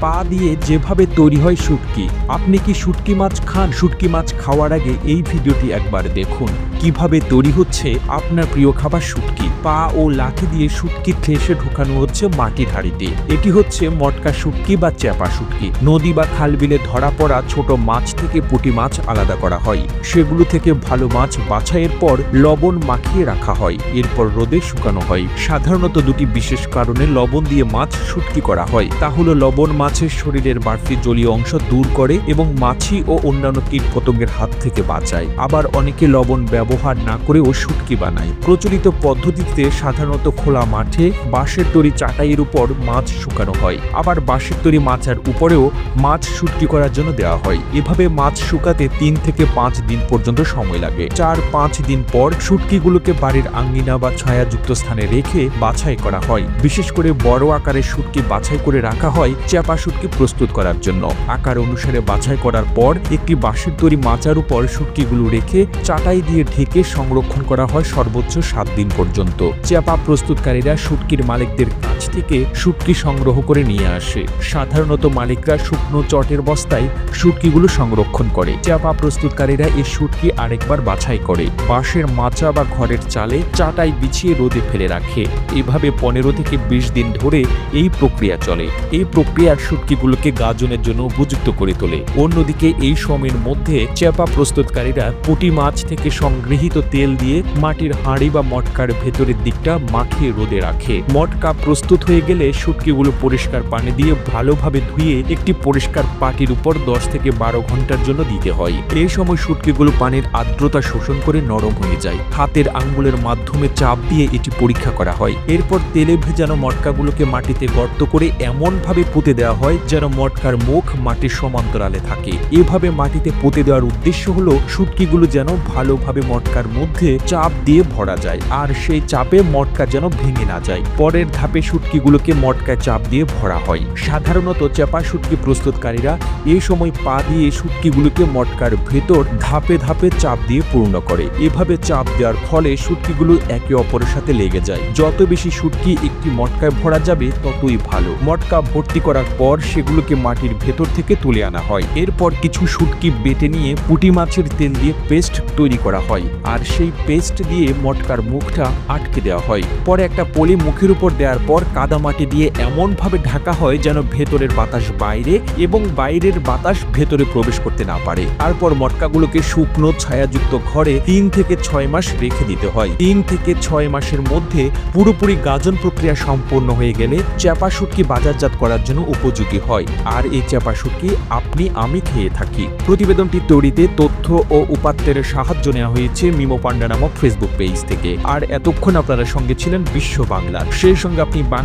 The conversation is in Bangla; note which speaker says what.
Speaker 1: পা দিয়ে যেভাবে তৈরি হয় শুটকি। আপনি কি শুটকি মাছ খান? শুটকি মাছ খাওয়ার আগে এই ভিডিওটি একবার দেখুন। কীভাবে তৈরি হচ্ছে আপনার প্রিয় খাবার শুটকি? পা ও লাঠি দিয়ে শুটকি ঠেসে ঢোকানো হচ্ছে মাটির হাড়িতে। এটি হচ্ছে মটকা শুটকি বা চ্যাপা শুটকি নদী বা খাল বিলে ধরা পড়া ছোট মাছ থেকে পুঁটি মাছ আলাদা করা হয়। সেগুলো থেকে ভালো মাছ বাছাইয়ের পর লবণ মাখিয়ে রাখা হয়। এরপর রোদে শুকানো হয়। সাধারণত দুটি বিশেষ কারণে লবণ দিয়ে মাছ শুটকি করা হয়। তা হলো, লবণ মাছের শরীরের বাড়তি জলীয় অংশ দূর করে এবং মাছি ও অন্যান্য কীট পতঙ্গের হাত থেকে বাঁচায়। আবার অনেকে লবণ ব্যবহার না করেও শুটকি বানায়। প্রচলিত পদ্ধতিতে সাধারণত খোলা মাঠে বাঁশের তৈরি চাটাইয়ের উপর মাছ শুকানো হয়। আবার বাঁশের তৈরি মাচার উপরেও মাছ শুটকি করার জন্য দেওয়া হয়। এভাবে মাছ শুকাতে তিন থেকে পাঁচ দিন পর্যন্ত সময় লাগে। চার পাঁচ দিন পর শুটকিগুলোকে বাড়ির আঙ্গিনা বা ছায়াযুক্ত স্থানে রেখে বাছাই করা হয়। বিশেষ করে বড় আকারের শুটকি বাছাই করে রাখা হয় চাপা শুটকি প্রস্তুত করার জন্য। আকার অনুসারে বাছাই করার পর একটি বাঁশের তৈরি মাচার উপর শুটকিগুলো রেখে চাটাই দিয়ে ঢেকে সংরক্ষণ করা হয় সর্বোচ্চ সাত দিন পর্যন্ত। প্রস্তুতকারীরা শুটকির মালিকদের থেকে শুটকি সংগ্রহ করে নিয়ে আসে। সাধারণত মালিকরা শুকনো চটের বস্তায় শুটকিগুলো সংরক্ষণ করে। চাপা প্রস্তুতকারীরা এই শুটকি আরেকবার বাছাই করে। বাঁশের মাচা বা ঘরের চালে চাটাই বিছিয়ে রোদে ফেলে রাখে। এভাবে পনেরো থেকে বিশ দিন ধরে এই প্রক্রিয়া চলে। এই প্রক্রিয়ার শুটকিগুলোকে গাজনের জন্য উপযুক্ত করে তোলে। অন্যদিকে এই সময়ের মধ্যে চেপা প্রস্তুতকারীরা পুঁটি মাছ থেকে সংগৃহীত তেল দিয়ে মাটির হাঁড়ি বা মটকার ভেতরের দিকটা মাখিয়ে রোদে রাখে। মটকা প্রস্তুত হয়ে গেলে শুটকিগুলো পরিষ্কার পানি দিয়ে ভালোভাবে ধুয়ে একটি পরিষ্কার পাটির উপর দশ থেকে বারো ঘণ্টার জন্য দিতে হয়। এই সময় শুটকিগুলো পানির আর্দ্রতা শোষণ করে নরম হয়ে যায়। হাতের আঙ্গুলের মাধ্যমে চাপ দিয়ে এটি পরীক্ষা করা হয়। এরপর তেলে ভেজানো মটকাগুলোকে মাটিতে গর্ত করে এমনভাবে পুঁতে দেওয়া হয় যেন মটকার মুখ মাটির সমান্তরালে থাকে। এভাবে মাটিতে পুঁতে দেওয়ার উদ্দেশ্য হলো শুটকিগুলো যেন ভালোভাবে মটকার মধ্যে চাপ দিয়ে ভরা যায়। আর সেই চাপে মটকা যেন ভেঙে না যায়। পরের ধাপে শুটকিগুলোকে মটকায় চাপ দিয়ে ভরা হয়। সাধারণত চাপা শুটকি প্রস্তুতকারীরা এই সময় পা দিয়ে শুটকিগুলোকে মটকার ভেতর ধাপে ধাপে চাপ দিয়ে পূর্ণ করে। এভাবে চাপ দেওয়ার ফলে শুটকিগুলো একে অপরের সাথে লেগে যায়। যত বেশি শুটকি একটি মটকায় ভরা যাবে, ততই ভালো। মটকা ভর্তি করার পর সেগুলোকে মাটির ভেতর থেকে তুলে আনা হয়। এরপর কিছু শুটকি বেটে নিয়ে পুঁটি মাছের তেল দিয়ে পেস্ট তৈরি করা হয়। আর সেই পেস্ট দিয়ে মটকার মুখটা আটকে দেওয়া হয়। পরে একটা পলি মুখের উপর দেওয়ার পর কাদা মাটি দিয়ে এমনভাবে ঢাকা হয় যেন ভেতরের বাতাস বাইরে এবং বাইরের বাতাস ভেতরে প্রবেশ করতে না পারে। তারপর মটকাগুলোকে শুকনো ছায়াযুক্ত ঘরে তিন থেকে ছয় মাস রেখে দিতে হয়। তিন থেকে ছয় মাসের মধ্যে পুরোপুরি গাজন প্রক্রিয়া সম্পন্ন হয়ে গেলে চাপা শুটকি বাজারজাত করার জন্য উপযোগী হয়। আর এই চাপা শুটকি আপনি, আমি খেয়ে থাকি। প্রতিবেদনটি তৈরিতে তথ্য ও উপাত্তের সাহায্য নেওয়া হয়েছে মিমো পান্ডা নামক ফেসবুক পেজ থেকে। আর এতক্ষণ আপনারা সঙ্গে ছিলেন বিশ্ব বাংলা সেই সঙ্গে আপনি